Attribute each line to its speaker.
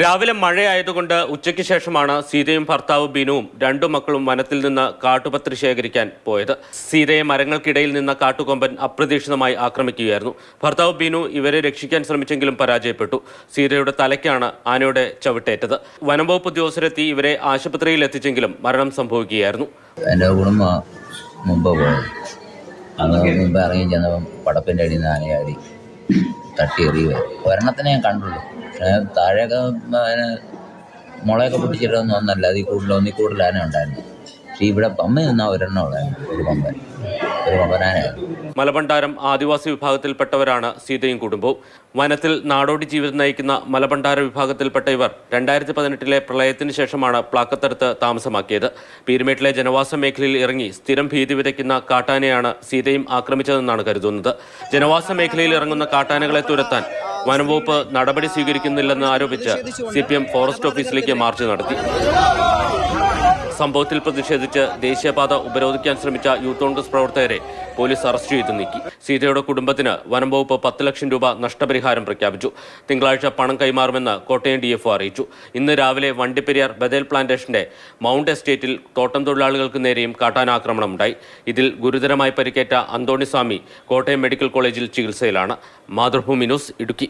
Speaker 1: രാവിലെ മഴയായതുകൊണ്ട് ഉച്ചയ്ക്ക് ശേഷമാണ് സീതയും ഭർത്താവ് ബിനുവും രണ്ടു മക്കളും വനത്തിൽ നിന്ന് കാട്ടുപത്രി ശേഖരിക്കാൻ പോയത്. സീതയെ മരങ്ങൾക്കിടയിൽ നിന്ന കാട്ടുകൊമ്പൻ അപ്രതീക്ഷിതമായി ആക്രമിക്കുകയായിരുന്നു. ഭർത്താവ് ബിനു ഇവരെ രക്ഷിക്കാൻ ശ്രമിച്ചെങ്കിലും പരാജയപ്പെട്ടു. സീതയുടെ തലയ്ക്കാണ് ആനയുടെ ചവിട്ടേറ്റത്. വനംവകുപ്പ് ഉദ്യോഗസ്ഥരെത്തി ഇവരെ ആശുപത്രിയിൽ എത്തിച്ചെങ്കിലും മരണം സംഭവിക്കുകയായിരുന്നു.
Speaker 2: എന്റെ കുടുംബം മുമ്പ് പോയത് അന്ന് മുമ്പ് ഇറങ്ങി ചെന്നപ്പം പടപ്പിന്റെ അടിയിൽ നിന്ന് ആനയാടി തട്ടി ഒരെണ്ണത്തിനെ ഞാൻ കണ്ടുള്ളൂ. താഴെയൊക്കെ പിന്നെ മുളയൊക്കെ പൊട്ടിച്ചിട്ടൊന്നും ഒന്നല്ല. അതിൽ കൂടുതൽ ഒന്നിൽ കൂടുതൽ ആന ഉണ്ടായിരുന്നു. പക്ഷേ ഇവിടെ പമ്മ നിന്നാൽ ഒരെണ്ണം ഉള്ളായിരുന്നു. ഒരു പമ്പൻ. ഒരു പമ്പനാനായിരുന്നു
Speaker 1: മലബണ്ടാരം ആദിവാസി വിഭാഗത്തിൽപ്പെട്ടവരാണ് സീതയും കുടുംബവും. വനത്തിൽ നാടോടി ജീവിതം നയിക്കുന്ന മലബണ്ടാര വിഭാഗത്തിൽപ്പെട്ട ഇവർ രണ്ടായിരത്തി പതിനെട്ടിലെ പ്രളയത്തിന് ശേഷമാണ് പ്ലാക്കത്തടുത്ത് താമസമാക്കിയത്. പീരുമേട്ടിലെ ജനവാസ മേഖലയിൽ ഇറങ്ങി സ്ഥിരം ഭീതി വിതയ്ക്കുന്ന കാട്ടാനയാണ് സീതയും ആക്രമിച്ചതെന്നാണ് കരുതുന്നത്. ജനവാസ മേഖലയിൽ ഇറങ്ങുന്ന കാട്ടാനകളെ തുരത്താൻ വനംവകുപ്പ് നടപടി സ്വീകരിക്കുന്നില്ലെന്ന് ആരോപിച്ച് സി പി എം ഫോറസ്റ്റ് ഓഫീസിലേക്ക് മാർച്ച് നടത്തി. സംഭവത്തിൽ പ്രതിഷേധിച്ച് ദേശീയപാത ഉപരോധിക്കാൻ ശ്രമിച്ച യൂത്ത് കോൺഗ്രസ് പ്രവർത്തകരെ പോലീസ് അറസ്റ്റ് ചെയ്തു നീക്കി. സീതയുടെ കുടുംബത്തിന് വനംവകുപ്പ് പത്ത് ലക്ഷം രൂപ നഷ്ടപരിഹാരം പ്രഖ്യാപിച്ചു. തിങ്കളാഴ്ച പണം കൈമാറുമെന്ന് കോട്ടയം ഡി അറിയിച്ചു. ഇന്ന് രാവിലെ വണ്ടിപ്പെരിയാർ ബദേൽ പ്ലാന്റേഷന്റെ മൗണ്ട് എസ്റ്റേറ്റിൽ തോട്ടം തൊഴിലാളികൾക്ക് നേരെയും കാട്ടാനാക്രമണം ഉണ്ടായി ഇതിൽ ഗുരുതരമായി പരിക്കേറ്റ അന്തോണിസ്വാമി കോട്ടയം മെഡിക്കൽ കോളേജിൽ ചികിത്സയിലാണ്. മാതൃഭൂമി ന്യൂസ് ഇടുക്കി.